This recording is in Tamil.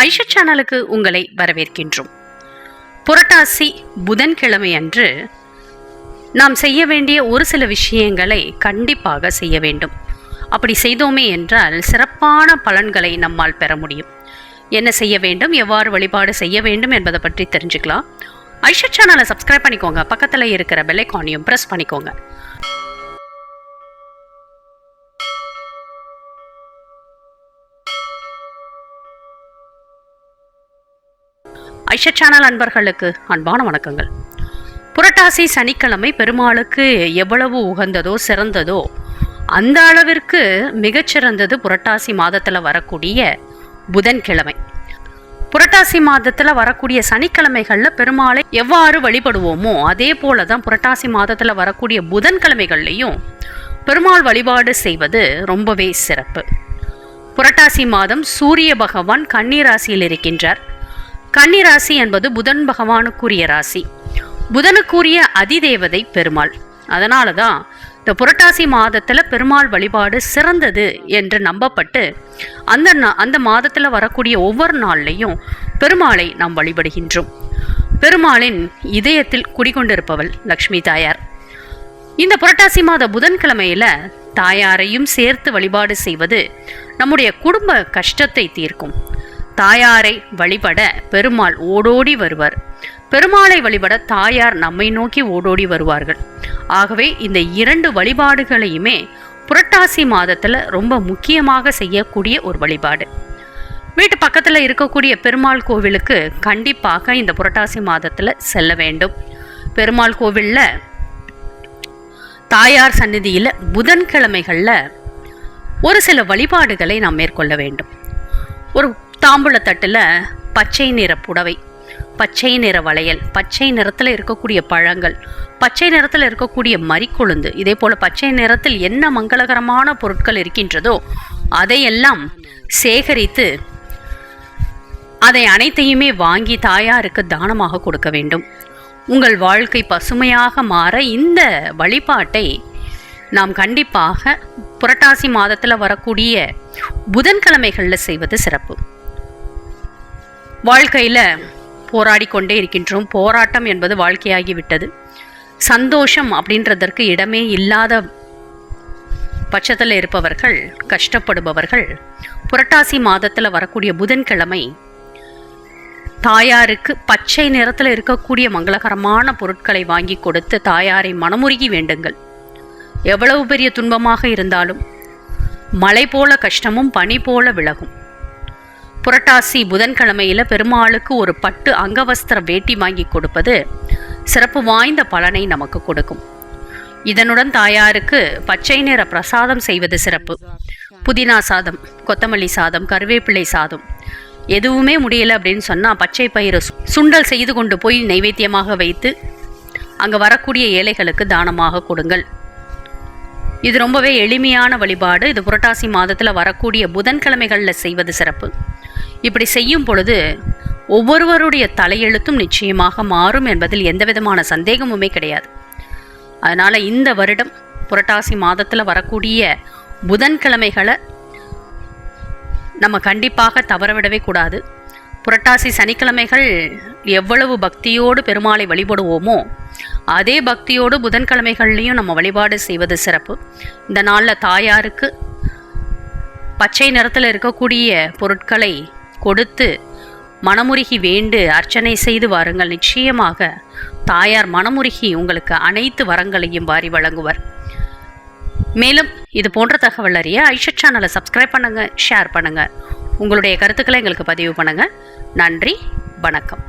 ஐஷா சேனலுக்கு உங்களை வரவேற்கின்றோம். புரட்டாசி புதன்கிழமை அன்று நாம் செய்ய வேண்டிய ஒரு சில விஷயங்களை கண்டிப்பாக செய்ய வேண்டும். அப்படி செய்தோமே என்றால் சிறப்பான பலன்களை நம்மால் பெற முடியும். என்ன செய்ய வேண்டும் எவ்வாறு வழிபாடு செய்ய வேண்டும் என்பதை பற்றி தெரிஞ்சுக்கலாம். ஐஷா சேனலை சப்ஸ்கிரைப் பண்ணிக்கோங்க. பக்கத்தில் இருக்கிற பெல்லைக்கானையும் ப்ரெஸ் பண்ணிக்கோங்க. ஐஷா சேனல் அன்பர்களுக்கு அன்பான வணக்கங்கள். புரட்டாசி சனிக்கிழமை பெருமாளுக்கு எவ்வளவு உகந்ததோ சிறந்ததோ அந்த அளவிற்கு மிகச்சிறந்தது புரட்டாசி மாதத்தில் வரக்கூடிய புதன்கிழமை. புரட்டாசி மாதத்தில் வரக்கூடிய சனிக்கிழமைகளில் பெருமாளை எவ்வாறு வழிபடுவோமோ அதே போல தான் புரட்டாசி மாதத்தில் வரக்கூடிய புதன்கிழமைகள்லையும் பெருமாள் வழிபாடு செய்வது ரொம்பவே சிறப்பு. புரட்டாசி மாதம் சூரிய பகவான் கன்னிராசியில் இருக்கின்றார். கன்னிராசி என்பது புதன் பகவானுக்குரிய ராசி. புதனுக்குரிய அதிதேவதை பெருமாள். அதனால தான் இந்த புரட்டாசி மாதத்தில் பெருமாள் வழிபாடு சிறந்தது என்று நம்பப்பட்டு அந்த நா- அந்த மாதத்தில் வரக்கூடிய ஒவ்வொரு நாள்லையும் பெருமாளை நாம் வழிபடுகின்றோம். பெருமாளின் இதயத்தில் குடிகொண்டிருப்பவள் லக்ஷ்மி தாயார். இந்த புரட்டாசி மாத புதன்கிழமையில தாயாரையும் சேர்த்து வழிபாடு செய்வது நம்முடைய குடும்ப கஷ்டத்தை தீர்க்கும். தாயாரை வழிபட பெருமாள் ஓடோடி வருவார். பெருமாளை வழிபட தாயார் நம்மை நோக்கி ஓடோடி வருவார்கள். ஆகவே இந்த இரண்டு வழிபாடுகளையுமே புரட்டாசி மாதத்தில் ரொம்ப முக்கியமாக செய்யக்கூடிய ஒரு வழிபாடு. வீட்டு பக்கத்தில் இருக்கக்கூடிய பெருமாள் கோவிலுக்கு கண்டிப்பாக இந்த புரட்டாசி மாதத்தில் செல்ல வேண்டும். பெருமாள் கோவிலில் தாயார் சந்நிதியில் புதன்கிழமைகளில் ஒரு சில வழிபாடுகளை நாம் மேற்கொள்ள வேண்டும். ஒரு தாம்பூலத்தட்டில் பச்சை நிற புடவை பச்சை நிற வளையல் பச்சை நிறத்தில் இருக்கக்கூடிய பழங்கள் பச்சை நிறத்தில் இருக்கக்கூடிய மறிக்கொழுந்து இதே போல் பச்சை நிறத்தில் என்ன மங்களகரமான பொருட்கள் இருக்கின்றதோ அதையெல்லாம் சேகரித்து அதை அனைத்தையுமே வாங்கி தாயாருக்கு தானமாக கொடுக்க வேண்டும். உங்கள் வாழ்க்கை பசுமையாக மாற இந்த வழிபாட்டை நாம் கண்டிப்பாக புரட்டாசி மாதத்தில் வரக்கூடிய புதன்கிழமைகளில் செய்வது சிறப்பு. வாழ்க்கையில் போராடி கொண்டே இருக்கின்றோம். போராட்டம் என்பது வாழ்க்கையாகிவிட்டது. சந்தோஷம் அப்படின்றதற்கு இடமே இல்லாத பட்சத்தில் இருப்பவர்கள் கஷ்டப்படுபவர்கள் புரட்டாசி மாதத்தில் வரக்கூடிய புதன்கிழமை தாயாருக்கு பச்சை நிறத்தில் இருக்கக்கூடிய மங்களகரமான பொருட்களை வாங்கி கொடுத்து தாயாரை மனமுருகி வேண்டுங்கள். எவ்வளவு பெரிய துன்பமாக இருந்தாலும் மலை போல கஷ்டமும் பனி போல விலகும். புரட்டாசி புதன்கிழமையில பெருமாளுக்கு ஒரு பட்டு அங்கவஸ்திர வேட்டி வாங்கி கொடுப்பது சிறப்பு வாய்ந்த பலனை நமக்கு கொடுக்கும். இதனுடன் தாயாருக்கு பச்சை நிற பிரசாதம் செய்வது சிறப்பு. புதினா சாதம் கொத்தமல்லி சாதம் கருவேப்பிலை சாதம். எதுவுமே முடியல அப்படின்னு சொன்னால் பச்சை பயிறு சுண்டல் செய்து கொண்டு போய் நைவேத்தியமாக வைத்து அங்கே வரக்கூடிய ஏழைகளுக்கு தானமாக கொடுங்கள். இது ரொம்பவே எளிமையான வழிபாடு. இது புரட்டாசி மாதத்தில் வரக்கூடிய புதன்கிழமைகளில் செய்வது சிறப்பு. இப்படி செய்யும் பொழுது ஒவ்வொருவருடைய தலையெழுத்தும் நிச்சயமாக மாறும் என்பதில் எந்த விதமான சந்தேகமுமே கிடையாது. அதனால் இந்த வருடம் புரட்டாசி மாதத்தில் வரக்கூடிய புதன்கிழமைகளை நம்ம கண்டிப்பாக தவறவிடவே கூடாது. புரட்டாசி சனிக்கிழமைகள் எவ்வளவு பக்தியோடு பெருமாளை வழிபடுவோமோ அதே பக்தியோடு புதன்கிழமைகள்லையும் நம்ம வழிபாடு செய்வது சிறப்பு. இந்த நாளில் தாயாருக்கு பச்சை நிறத்தில் இருக்கக்கூடிய பொருட்களை கொடுத்து மனமுருகி வேண்டு அர்ச்சனை செய்து வாருங்கள். நிச்சயமாக தாயார் மனமுருகி உங்களுக்கு அனைத்து வரங்களையும் வாரி வழங்குவர். மேலும் இது போன்ற தகவல் அறிய ஐஷா சேனலை சப்ஸ்கிரைப் பண்ணுங்கள் ஷேர் பண்ணுங்கள் உங்களுடைய கருத்துக்களை எங்களுக்கு பதிவு பண்ணுங்கள் நன்றி வணக்கம்.